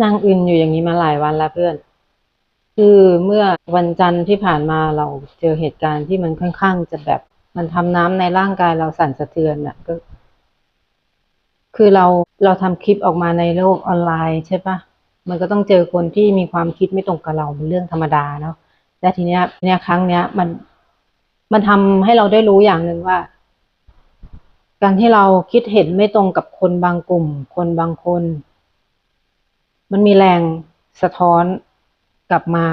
นางอึนอยู่อย่างนี้มาหลายวันแล้วเพื่อน คือเมื่อวันจันทร์ที่ผ่านมาเราเจอเหตุการณ์ที่มันค่อนข้างจะแบบ มันทำน้ำในร่างกายเราสั่นสะเทือนอะ ก็ คือเราเราทำคลิปออกมาในโลกออนไลน์ใช่ปะมันก็ต้องเจอคนที่มีความคิดไม่ตรงกับเราเป็นเรื่องธรรมดาเนาะแต่ทีเนี้ยเนี่ยครั้งเนี้ย มันมันทำให้เราได้รู้อย่างหนึ่งว่า การที่เราคิดเห็นไม่ตรงกับคนบางกลุ่ม คนบางคน มันมีแรงสะท้อนกลับมา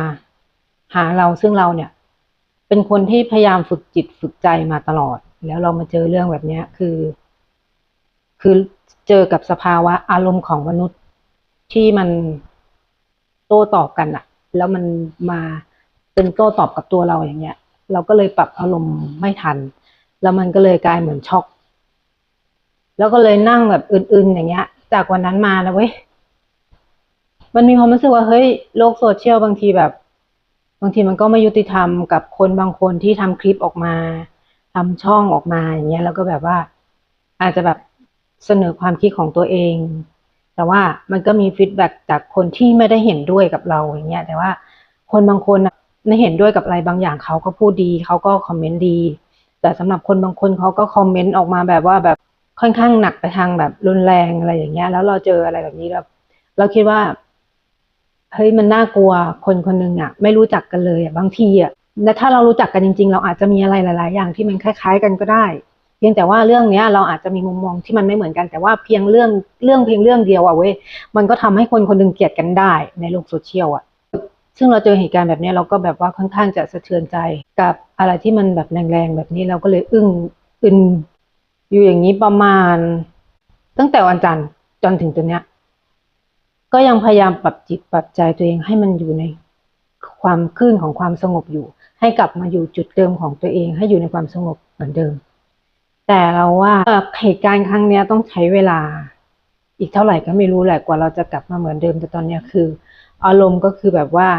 หาเราซึ่งเราเนี่ย เป็นคนที่พยายามฝึกจิตฝึกใจมาตลอด แล้วเรามาเจอเรื่องแบบนี้คือ คือเจอกับสภาวะอารมณ์ของมนุษย์ที่มันโต้ตอบกันอะแล้วมันมาเป็นโต้ตอบกับตัวเราอย่างเงี้ย เราก็เลยปรับอารมณ์ไม่ทัน แล้วมันก็เลยกลายเหมือนช็อก แล้วก็เลยนั่งแบบอื่นๆอย่างเงี้ย จากวันนั้นมานะเว้ย มันมีความรู้สึกว่าเฮ้ยโลกโซเชียลบางทีแบบ บางทีมันก็ไม่ยุติธรรมกับคนบางคนที่ทำคลิปออกมาทำช่องออกมาอย่างเงี้ยแล้วก็แบบว่า อาจจะแบบเสนอความคิดของตัวเอง แต่ว่ามันก็มีฟีดแบ็กจากคนที่ไม่ได้เห็นด้วยกับเราอย่างเงี้ยแต่ว่าคนบางคนน่ะไม่เห็นด้วยกับอะไรบางอย่างเขาก็พูดดีเขาก็คอมเมนต์ดี แต่สำหรับคนบางคนเขาก็คอมเมนต์ออกมาแบบว่าแบบค่อนข้างหนักไปทางแบบรุนแรงอะไรอย่างเงี้ย แล้วเราเจออะไรแบบนี้แล้วเราคิดว่า เฮ้ยมันน่ากลัวคนคนหนึ่งอะ ไม่รู้จักกันเลยอะบางทีอะและถ้าเรารู้จักกันจริง ๆ เราอาจจะมีอะไรหลาย ๆ อย่างที่มันคล้าย ๆ กันก็ได้ เพียงแต่ว่าเรื่องเนี้ย เราอาจจะมีมุมมองที่มันไม่เหมือนกันแต่ว่าเพียงเรื่องเรื่องเพียงเรื่องเดียวอะเว้ยมันก็ทำให้คนคนหนึ่งเกลียดกันได้ในโลกโซเชียลอะซึ่งเราเจอเหตุการณ์แบบนี้เราก็แบบว่าค่อนข้างจะสะเทือนใจกับอะไรที่มันแบบแรงๆแบบนี้เราก็เลยอึ้งอึนอยู่อย่างนี้ประมาณ ตั้งแต่วันจันทร์จนถึงตัวเนี้ย ก็ยังพยายามปรับจิตปรับใจตัวเองให้มันอยู่ในความคลื่นของความสงบอยู่ ให้กลับมาอยู่จุดเดิมของตัวเอง ให้อยู่ในความสงบเหมือนเดิม แต่เราว่าเหตุการณ์ครั้งนี้ต้องใช้เวลา อีกเท่าไหร่ก็ไม่รู้แหละกว่าเราจะกลับมาเหมือนเดิมแต่ตอนนี้คือ อารมณ์ก็คือแบบว่า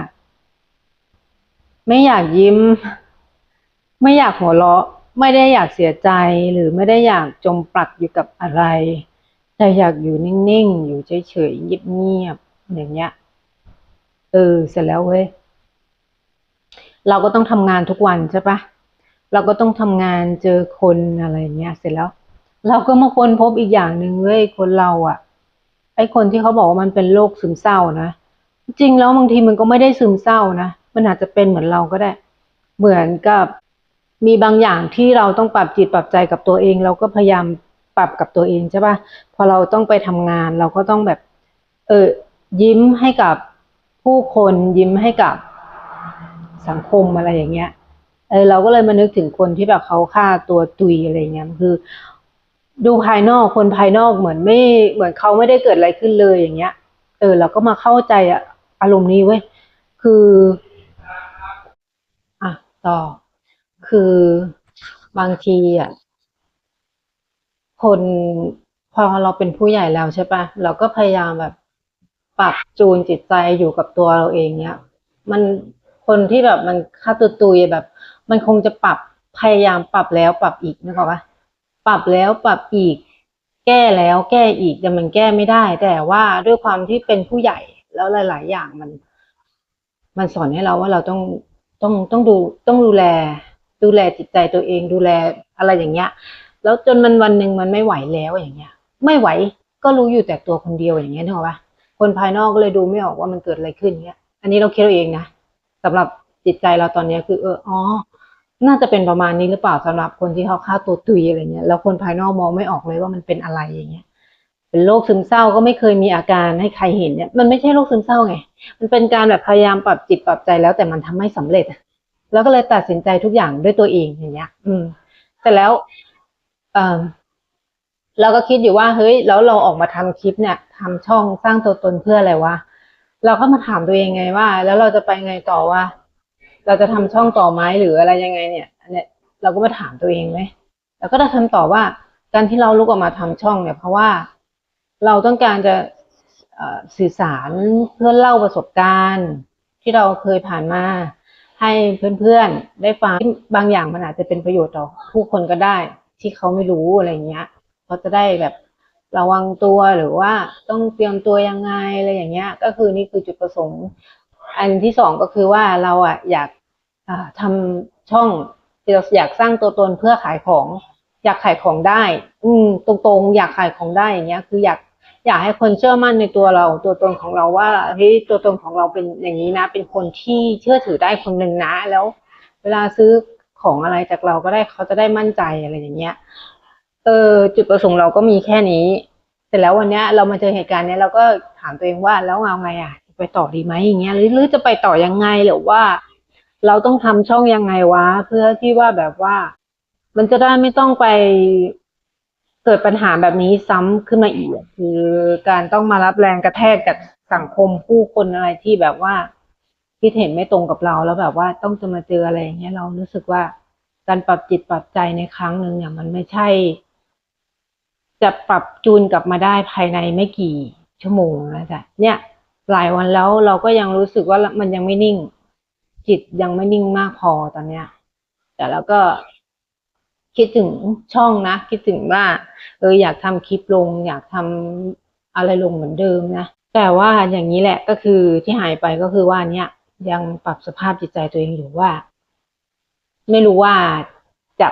ไม่อยากยิ้ม ไม่อยากหัวเราะ ไม่ได้อยากเสียใจหรือไม่ได้อยากจมปลักอยู่กับอะไร แต่อยากอยู่นิ่งๆ อยู่เฉยๆ เงียบๆ อย่างเงี้ย เออ เสร็จแล้วเว้ย เราก็ต้องทำงานทุกวันใช่ปะ เราก็ต้องทำงานเจอคนอะไรเงี้ย เสร็จแล้ว เราก็มาค้นพบอีกอย่างหนึ่งเว้ย คนเราอะไอคนที่เขาบอกว่ามันเป็นโรคซึมเศร้านะ จริงแล้วบางทีมันก็ไม่ได้ซึมเศร้านะ มันอาจจะเป็นเหมือนเราก็ได้ เหมือนกับมีบางอย่างที่เราต้องปรับจิตปรับใจกับตัวเอง เราก็พยายาม ปรับกับตัวเองใช่ปะพอเราต้องไปทำงาน เราก็ต้องแบบ เออยิ้มให้กับผู้คนยิ้มให้กับสังคมอะไรอย่างเงี้ยเออเราก็เลยมานึกถึงคนที่แบบเขาฆ่าตัวตุยอะไรเงี้ยคือ ดูภายนอกคนภายนอกเหมือนไม่เหมือนเขาไม่ได้เกิดอะไรขึ้นเลยอย่างเงี้ย เออ เราก็มาเข้าใจอะอารมณ์นี้เว้ยคือ อะต่อ คือบางทีอะ คนพอเราเป็นผู้ใหญ่แล้วใช่ปะเราก็พยายามแบบปรับจูนจิตใจอยู่กับตัวเราเองเนี้ย มันคนที่แบบมันฆ่าตัวตุยแบบ มันคงจะปรับพยายามปรับแล้วปรับอีกนึกออกปะปรับแล้วปรับอีก แก้แล้วแก้อีกแต่มันแก้ไม่ได้ แต่ว่าด้วยความที่เป็นผู้ใหญ่แล้วหลาย ๆ อย่างมัน มันสอนให้เราว่าเราต้องต้องต้องดูต้องดูแล ดูแลจิตใจตัวเอง ดูแลอะไรอย่างเงี้ย แล้วจนมันวันหนึ่งมันไม่ไหวแล้วอย่างเงี้ย ไม่ไหวก็รู้อยู่แต่ตัวคนเดียวอย่างเงี้ยนึกปะคนภายนอกก็เลยดูไม่ออกว่ามันเกิดอะไรขึ้นเงี้ย อันนี้เราคิดเราเองนะสำหรับจิตใจเราตอนนี้คือเอออ๋อน่าจะเป็นประมาณนี้หรือเปล่าสำหรับคนที่เขาฆ่าตัวตุยอะไรเงี้ยแล้วคนภายนอกมองไม่ออกเลยว่ามันเป็นอะไรอย่างเงี้ย เป็นโรคซึมเศร้าก็ไม่เคยมีอาการให้ใครเห็นเนี่ยมันไม่ใช่โรคซึมเศร้าไงมันเป็นการแบบพยายามปรับจิตปรับใจแล้วแต่มันทำไม่สำเร็จแล้วก็เลยตัดสินใจทุกอย่างด้วยตัวเองอย่างเงี้ย อืม แต่แล้ว เออเราก็คิดอยู่ว่า เฮ้ย แล้วเราออกมาทำคลิปเนี่ยทำช่องสร้างตัวตนเพื่ออะไรวะเราก็มาถามตัวเองไงว่า แล้วเราจะไปไงต่อว่าเราจะทำช่องต่อไหมหรืออะไรยังไงเนี่ยอันเนี้ยเราก็มาถามตัวเองไหมแล้วก็ได้คำตอบว่า การที่เราลุกออกมาทำช่องเนี่ย เพราะว่าเราต้องการจะสื่อสารเพื่อเล่าประสบการณ์ ที่เราเคยผ่านมาให้เพื่อนๆได้ฟังบางอย่างมันอาจจะเป็นประโยชน์ต่อผู้คนก็ได้ ที่เขาไม่รู้อะไรเงี้ยเขาจะได้แบบระวังตัวหรือว่าต้องเตรียมตัวยังไงอะไรอย่างเงี้ย ก็คือนี่คือจุดประสงค์ อันที่สองก็คือว่าเราอะอยากอ่าทำช่องที่เราอยากสร้างตัวตนเพื่อขายของ อยากขายของได้ อืมตรงๆ อยากขายของได้อย่างเงี้ย คืออยากอยากให้คนเชื่อมั่นในตัวเรา ตัวตนของเราว่าเฮ้ยตัวตนของเราเป็นอย่างนี้นะ เป็นคนที่เชื่อถือได้คนหนึ่งนะแล้ว เวลาซื้อ ของอะไรจากเราก็ได้เขาจะได้มั่นใจอะไรอย่างเงี้ย เออจุดประสงค์เราก็มีแค่นี้เสร็จแล้ววันเนี้ย เรามาเจอเหตุการณ์เนี้ยเราก็ถามตัวเองว่าแล้วเอาไงอะไปต่อดีไหมอย่างเงี้ยหรือจะไปต่อยังไงหรือว่า เราต้องทำช่องยังไงวะ เพื่อที่ว่าแบบว่า มันจะได้ไม่ต้องไปเกิดปัญหาแบบนี้ซ้ำขึ้นมาอีกคือการต้องมารับแรงกระแทกจากสังคมผู้คนอะไรที่แบบว่า คิดเห็นไม่ตรงกับเราแล้วแบบว่าต้องจะมาเจออะไรอย่างเงี้ยเรารู้สึกว่าการปรับจิตปรับใจในครั้งหนึ่งเนี่ยมันไม่ใช่ จะปรับจูนกลับมาได้ภายในไม่กี่ชั่วโมงนะจ๊ะเนี่ยหลายวันแล้วเราก็ยังรู้สึกว่ามันยังไม่นิ่ง จิตยังไม่นิ่งมากพอตอนเนี้ย แต่แล้วก็คิดถึงช่องนะ คิดถึงว่า เอออยากทำคลิปลง อยากทำอะไรลงเหมือนเดิมนะแต่ว่าอย่างนี้แหละก็คือที่หายไปก็คือว่าเนี่ย ยังปรับสภาพจิตใจตัวเองอยู่ว่า ไม่รู้ว่าจะ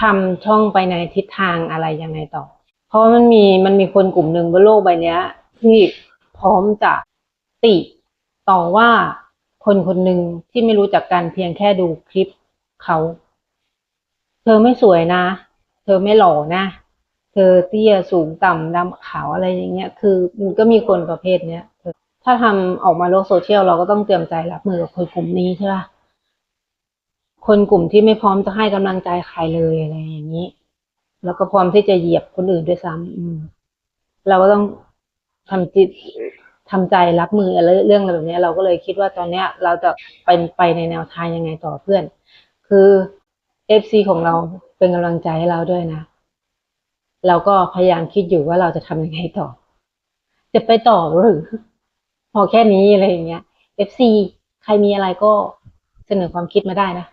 ทำช่องไปในทิศทางอะไรยังไงต่อ เพราะมันมีมันมีคนกลุ่มหนึ่งบนโลกใบนี้ที่พร้อมจะติต่อว่าคนคนหนึ่งที่ไม่รู้จักกันเพียงแค่ดูคลิปเขา เธอไม่สวยนะ เธอไม่หล่อนะ เธอเตี้ยสูงต่ำดำขาวอะไรอย่างเงี้ย คือมันก็มีคนประเภทเนี้ย ถ้าทำออกมาโลกโซเชียลเราก็ต้องเตรียมใจรับมือกับคนกลุ่มนี้ใช่ปะคนกลุ่มที่ไม่พร้อมจะให้กำลังใจใครเลยอะไรอย่างนี้ แล้วก็พร้อมที่จะเหยียบคนอื่นด้วยซ้ำอืม เราก็ต้องทำจิตทำใจรับมืออะไรเรื่องอะไรแบบนี้เราก็เลยคิดว่าตอนเนี้ย เราจะเป็นไปในแนวทางยังไงต่อเพื่อน คือเอฟซีของเราเป็นกำลังใจให้เราด้วยนะเราก็พยายามคิดอยู่ว่าเราจะทำยังไงต่อ จะไปต่อหรือ พอแค่นี้อะไรอย่างเงี้ยเอฟซีใครมีอะไรก็เสนอความคิดมาได้นะ